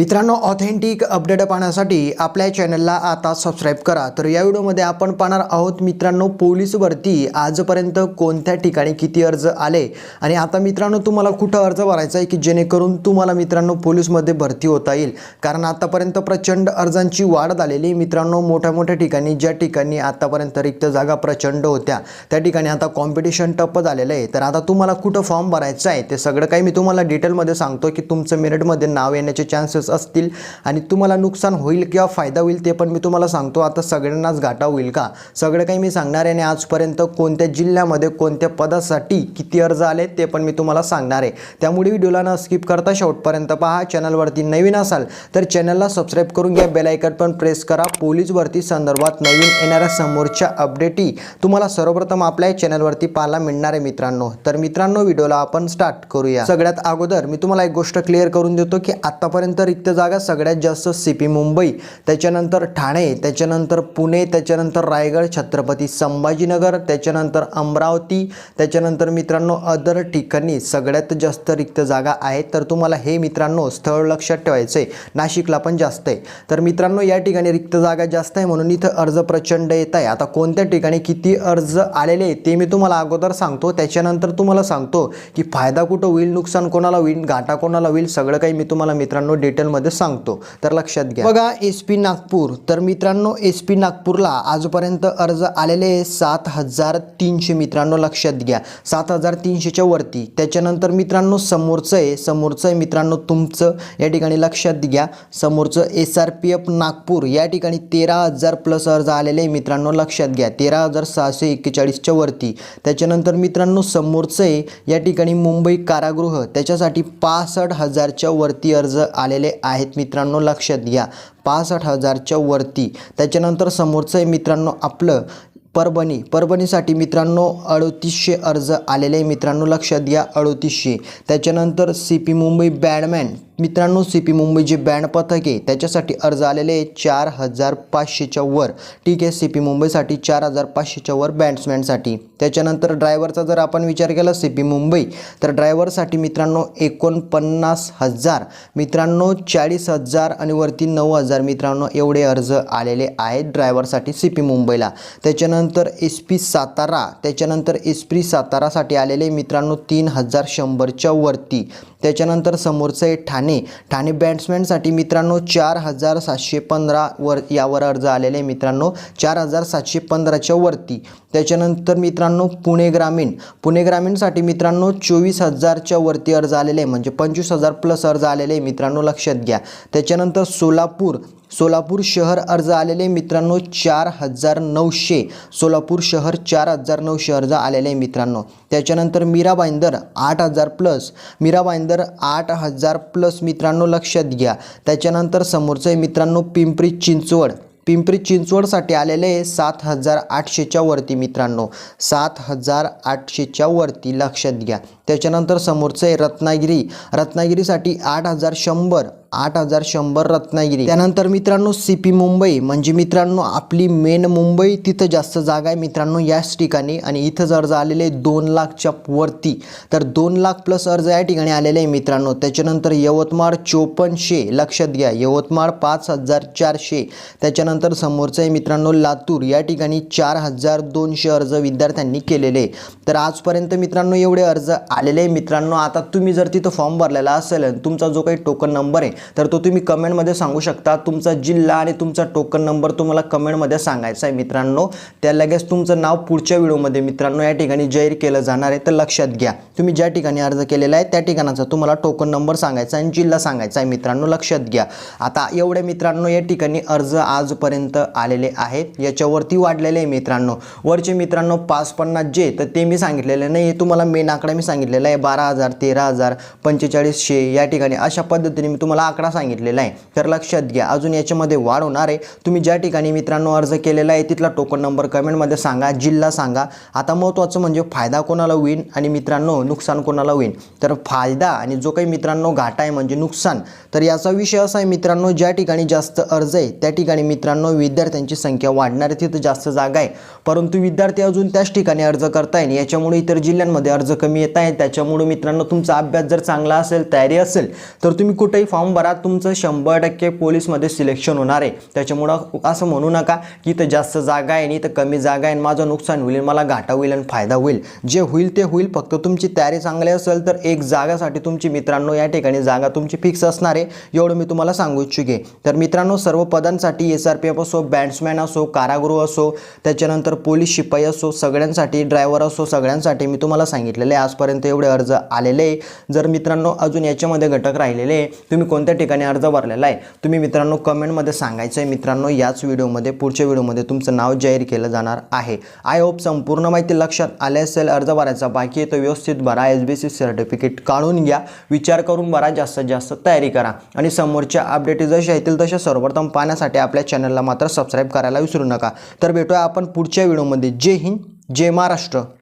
मित्रांनो authentic update पाहण्यासाठी आपल्या चॅनलला आता सबस्क्राईब करा. तर या व्हिडिओमध्ये आपण पाहणार आहोत मित्रांनो पोलीस भरती आजपर्यंत कोणत्या ठिकाणी किती अर्ज आले? आणि आता मित्रांनो तुम्हाला कुठं अर्ज भरायचा आहे की जेणेकरून तुम्हाला मित्रांनो पोलीसमध्ये भरती होता येईल? कारण आतापर्यंत प्रचंड अर्जांची वाढ झालेली मित्रांनो मोठ्या मोठ्या ठिकाणी ज्या ठिकाणी आतापर्यंत रिक्त जागा प्रचंड होत्या त्या ठिकाणी आता कॉम्पिटिशन टप्प झालेलं आहे. तर आता तुम्हाला कुठं फॉर्म भरायचं आहे ते सगळं काही मी तुम्हाला डिटेलमध्ये सांगतो की तुमचं मेरिटमध्ये नाव येण्याचे चान्सेस असतील आणि तुम्हाला नुकसान होईल किंवा फायदा होईल ते पण मी तुम्हाला सांगतो. आता सगळ्यांनाच घाटा होईल का? सगळं काही मी सांगणार आहे आणि आजपर्यंत कोणत्या जिल्ह्यामध्ये कोणत्या पदासाठी किती अर्ज आले ते पण मी तुम्हाला सांगणार आहे. त्यामुळे व्हिडिओला न स्किप करता शेवटपर्यंत पहा. चॅनलवरती नवीन असाल तर चॅनलला सबस्क्राईब करून घ्या. बेलायकन पण प्रेस करा. पोलीसवरती संदर्भात नवीन येणाऱ्या समोरच्या अपडेटी तुम्हाला सर्वप्रथम आपल्या चॅनलवरती पाहायला मिळणार आहे मित्रांनो. तर मित्रांनो व्हिडिओला आपण स्टार्ट करूया. सगळ्यात अगोदर मी तुम्हाला एक गोष्ट क्लिअर करून देतो की आतापर्यंत रिक्त जागा सगळ्यात जास्त सी पी मुंबई त्याच्यानंतर ठाणे त्याच्यानंतर पुणे त्याच्यानंतर रायगड छत्रपती संभाजीनगर त्याच्यानंतर अमरावती त्याच्यानंतर मित्रांनो अदर ठिकाणी सगळ्यात जास्त रिक्त जागा आहेत. तर तुम्हाला हे मित्रांनो स्थळ लक्षात ठेवायचं आहे नाशिकला पण जास्त आहे. तर मित्रांनो या ठिकाणी रिक्त जागा जास्त आहे म्हणून इथं अर्ज प्रचंड येत आहे. आता कोणत्या ठिकाणी किती अर्ज आलेले आहे ते मी तुम्हाला अगोदर सांगतो. त्याच्यानंतर तुम्हाला सांगतो की फायदा कुठं होईल नुकसान कोणाला होईल घाटा कोणाला होईल सगळं काही मी तुम्हाला मित्रांनो डिटेलमध्ये सांगतो. तर लक्षात घ्या. बघा एस पी नागपूर. तर मित्रांनो एस पी नागपूरला आजपर्यंत अर्ज आलेले सात हजार तीनशे मित्रांनो लक्षात घ्या. सात हजार तीनशेच्या वरती. त्याच्यानंतर मित्रांनो समोरचं आहे. समोरचं आहे मित्रांनो तुमचं. या ठिकाणी लक्षात घ्या. समोरचं S R P F Nagpur. या ठिकाणी तेरा हजार प्लस अर्ज आलेले आहे मित्रांनो लक्षात घ्या. तेरा हजार सहाशे एक्केचाळीसच्या वरती. त्याच्यानंतर मित्रांनो समोरचं आहे. या ठिकाणी मुंबई कारागृह. त्याच्यासाठी पासष्ट हजारच्या वरती अर्ज आलेले आहेत. मित्रांनो लक्षात घ्या. पासष्ट हजारच्या वरती. त्याच्यानंतर समोरचं आहे मित्रांनो आपलं परभणी. परभणीसाठी मित्रांनो अडतीसशे अर्ज आलेले आहे. मित्रांनो लक्षात घ्या अडतीसशे. त्याच्यानंतर सी पी मुंबई बॅडमॅन. मित्रांनो सी पी मुंबई जे बँड पथक आहे त्याच्यासाठी अर्ज आलेले आहे चार हजार पाचशेच्या वर. ठीक आहे सी पी मुंबईसाठी चार हजार पाचशेच्या वर बॅट्समॅनसाठी त्याच्यानंतर ड्रायव्हरचा जर आपण विचार केला सी पी मुंबई तर ड्रायव्हरसाठी मित्रांनो एकोणपन्नास हजार मित्रांनो चाळीस हजार आणि वरती नऊ हजार मित्रांनो एवढे अर्ज आलेले आहेत ड्रायव्हरसाठी सी पी मुंबईला त्याच्यानंतर एस पी सातारा त्याच्यानंतर एस पी सातारासाठी आलेले मित्रांनो तीन हजार शंभरच्या वरती. त्याच्यानंतर समोरचं आहे ठाणे. ठाणे बॅट्समॅनसाठी मित्रांनो चार हजार सातशे पंधरावर यावर अर्ज आलेले आहे मित्रांनो. चार हजार सातशे पंधराच्या वरती. त्याच्यानंतर मित्रांनो पुणे ग्रामीण. पुणे ग्रामीणसाठी मित्रांनो चोवीस हजारच्या वरती अर्ज आलेले आहे म्हणजे पंचवीस हजार प्लस अर्ज आलेले आहे मित्रांनो लक्षात घ्या. त्याच्यानंतर सोलापूर. सोलापूर शहर अर्ज आलेले मित्रांनो चार हजार नऊशे. सोलापूर शहर चार हजार नऊशे अर्ज आलेले आहे मित्रांनो. त्याच्यानंतर मीरा बाईंदर आठ हजार प्लस मीरा बाईंदर आठ हजार प्लस मित्रांनो लक्षात घ्या. त्याच्यानंतर समोरचं आहे मित्रांनो पिंपरी चिंचवड. पिंपरी चिंचवडसाठी आलेले आहे सात हजार आठशेच्या वरती मित्रांनो. सात हजार आठशेच्या वरती लक्षात घ्या. त्याच्यानंतर समोरचं आहे रत्नागिरी. रत्नागिरीसाठी आठ हजार शंभर. आठ हजार शंभर रत्नागिरी. त्यानंतर मित्रांनो सी पी मुंबई. म्हणजे मित्रांनो आपली मेन मुंबई तिथं जास्त जागा आहे मित्रांनो याच ठिकाणी. आणि इथं अर्ज आलेले दोन लाखच्या वरती तर दोन लाख प्लस अर्ज या ठिकाणी आलेले आहे मित्रांनो. त्याच्यानंतर यवतमाळ चोपन्नशे लक्षात घ्या. यवतमाळ पाच हजार चारशे. त्याच्यानंतर समोरचं आहे मित्रांनो लातूर. या ठिकाणी चार हजार दोनशे अर्ज विद्यार्थ्यांनी केलेले तर आजपर्यंत मित्रांनो एवढे अर्ज आलेले आहे मित्रांनो. आता तुम्ही जर तिथं फॉर्म भरलेला असेल तुमचा जो काही टोकन नंबर आहे तर तो तुम्ही कमेंटमध्ये सांगू शकता. तुमचा जिल्हा आणि तुमचा टोकन नंबर तुम्हाला कमेंटमध्ये सांगायचा आहे मित्रांनो. त्या लगेच तुमचं नाव पुढच्या व्हिडिओमध्ये मित्रांनो या ठिकाणी जाहीर केलं जाणार आहे. तर लक्षात घ्या. तुम्ही ज्या ठिकाणी अर्ज केलेला आहे त्या ठिकाणाचा तुम्हाला टोकन नंबर सांगायचा आणि जिल्हा सांगायचा आहे मित्रांनो. लक्षात घ्या. आता एवढे मित्रांनो या ठिकाणी अर्ज आजपर्यंत आलेले आहेत. याच्यावरती वाढलेले आहे मित्रांनो. वरचे मित्रांनो पाच पन्नास जे तर ते मी सांगितलेले नाही. तुम्हाला मेन आकडा मी सांगितलेला आहे. बारा हजार तेरा हजार पंचेचाळीसशे या ठिकाणी अशा पद्धतीने मी तुम्हाला आकडा सांगितलेला आहे. तर लक्षात घ्या अजून याच्यामध्ये वाढ होणार आहे. तुम्ही ज्या ठिकाणी मित्रांनो अर्ज केलेला आहे तिथला टोकन नंबर कमेंटमध्ये सांगा जिल्हा सांगा. आता महत्त्वाचं म्हणजे फायदा कोणाला होईल आणि मित्रांनो नुकसान कोणाला होईल? तर फायदा आणि जो काही मित्रांनो घाटा आहे म्हणजे नुकसान. तर याचा विषय असा आहे मित्रांनो ज्या ठिकाणी जास्त अर्ज आहे त्या ठिकाणी मित्रांनो विद्यार्थ्यांची संख्या वाढणार आहे तिथं जास्त जागा आहे. परंतु विद्यार्थी अजून त्याच ठिकाणी अर्ज करताय याच्यामुळे इतर जिल्ह्यांमध्ये अर्ज कमी येत आहे त्याच्यामुळे मित्रांनो तुमचा अभ्यास जर चांगला असेल तयारी असेल तर तुम्ही कुठेही फॉर्म भरा तुमचं शंभर टक्के पोलीसमध्ये सिलेक्शन होणार आहे. त्याच्यामुळं असं म्हणू नका की इथं जास्त जागा आहे आणि इथं कमी जागा आहे आणि माझं नुकसान होईल मला घाटा होईल आणि फायदा होईल. जे होईल ते होईल. फक्त तुमची तयारी चांगली असेल तर एक जागासाठी तुमची मित्रांनो या ठिकाणी जागा तुमची फिक्स असणार आहे. एवढं मी तुम्हाला सांगू इच्छुके. तर मित्रांनो सर्व पदांसाठी एस आर पी एफ असो बॅट्समॅन असो कारागृह असो त्याच्यानंतर पोलीस शिपाई असो सगळ्यांसाठी ड्रायव्हर असो सगळ्यांसाठी मी तुम्हाला सांगितलेले आहे. आजपर्यंत एवढे अर्ज आलेले आहे. जर मित्रांनो अजून याच्यामध्ये घटक राहिलेले आहे तुम्ही कोणत्या ठिकाणी अर्ज भरलेला आहे? तुम्ही मित्रांनो कमेंटमध्ये सांगायचं आहे मित्रांनो याच व्हिडिओमध्ये पुढच्या व्हिडिओमध्ये तुमचं नाव जाहीर केलं जाणार आहे. आय होप संपूर्ण माहिती लक्षात आले असेल. अर्ज भरायचा बाकी तो व्यवस्थित भरा. एस बी सी सर्टिफिकेट काढून घ्या. विचार करून भरा. जास्तीत जास्त तयारी करा. आणि समोरच्या अपडेट जशा येतील तशा सर्वप्रथम पाहण्यासाठी आपल्या चॅनलला मात्र सबस्क्राईब करायला विसरू नका. तर भेटूया आपण पुढच्या व्हिडिओमध्ये. जय हिंद जय महाराष्ट्र.